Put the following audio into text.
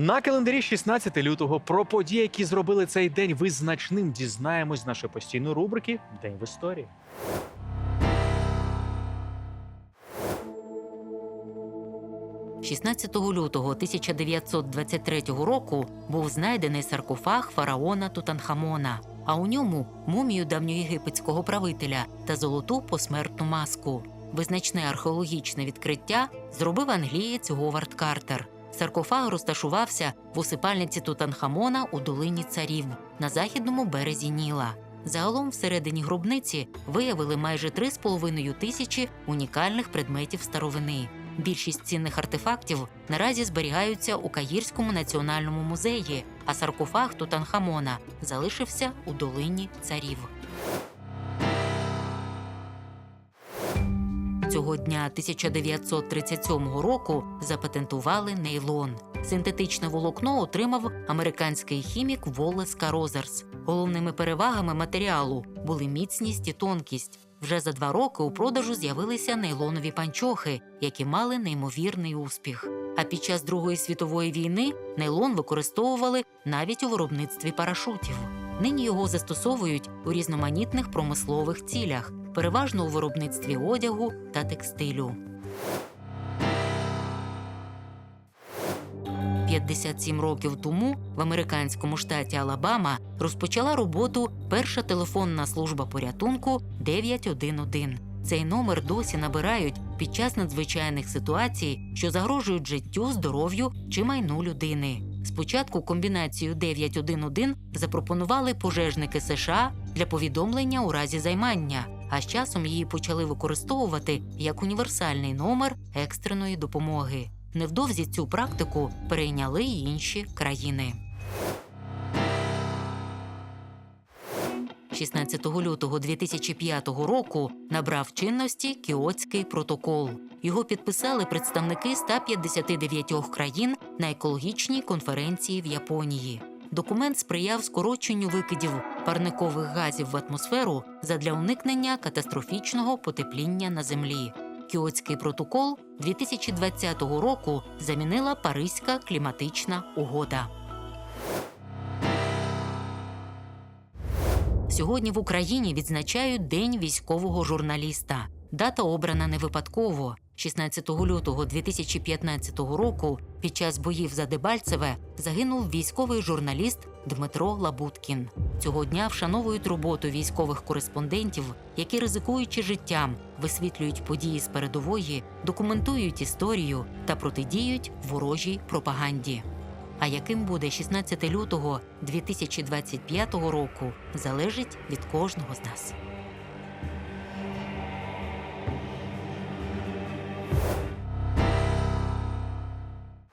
На календарі 16 лютого про події, які зробили цей день визначним, дізнаємось з нашої постійної рубрики День в історії. – 16 лютого 1923 року був знайдений саркофаг фараона Тутанхамона, а у ньому мумію давньоєгипетського правителя та золоту посмертну маску. Визначне археологічне відкриття зробив англієць Говард Картер. Саркофаг розташувався в усипальниці Тутанхамона у долині царів на західному березі Ніла. Загалом всередині гробниці виявили майже 3,5 тисячі унікальних предметів старовини. Більшість цінних артефактів наразі зберігаються у Каїрському національному музеї, а саркофаг Тутанхамона залишився у долині царів. Цього дня 1937 року запатентували нейлон. Синтетичне волокно отримав американський хімік Волеска Розерс. Головними перевагами матеріалу були міцність і тонкість. Вже за два роки у продажу з'явилися нейлонові панчохи, які мали неймовірний успіх. А під час Другої світової війни нейлон використовували навіть у виробництві парашутів. Нині його застосовують у різноманітних промислових цілях, переважно у виробництві одягу та текстилю. 57 років тому в американському штаті Алабама розпочала роботу перша телефонна служба порятунку 911. Цей номер досі набирають під час надзвичайних ситуацій, що загрожують життю, здоров'ю чи майну людини. Спочатку комбінацію 911 запропонували пожежники США для повідомлення у разі займання, а з часом її почали використовувати як універсальний номер екстреної допомоги. Невдовзі цю практику перейняли й інші країни. 16 лютого 2005 року набрав чинності Кіотський протокол. Його підписали представники 159 країн на екологічній конференції в Японії. Документ сприяв скороченню викидів парникових газів в атмосферу задля уникнення катастрофічного потепління на землі. Кіотський протокол 2020 року замінила Паризька кліматична угода. Сьогодні в Україні відзначають День військового журналіста. Дата обрана не випадково. 16 лютого 2015 року під час боїв за Дебальцеве загинув військовий журналіст Дмитро Лабуткін. Цього дня вшановують роботу військових кореспондентів, які ризикуючи життям, висвітлюють події з передової, документують історію та протидіють ворожій пропаганді. А яким буде 16 лютого 2025 року, залежить від кожного з нас.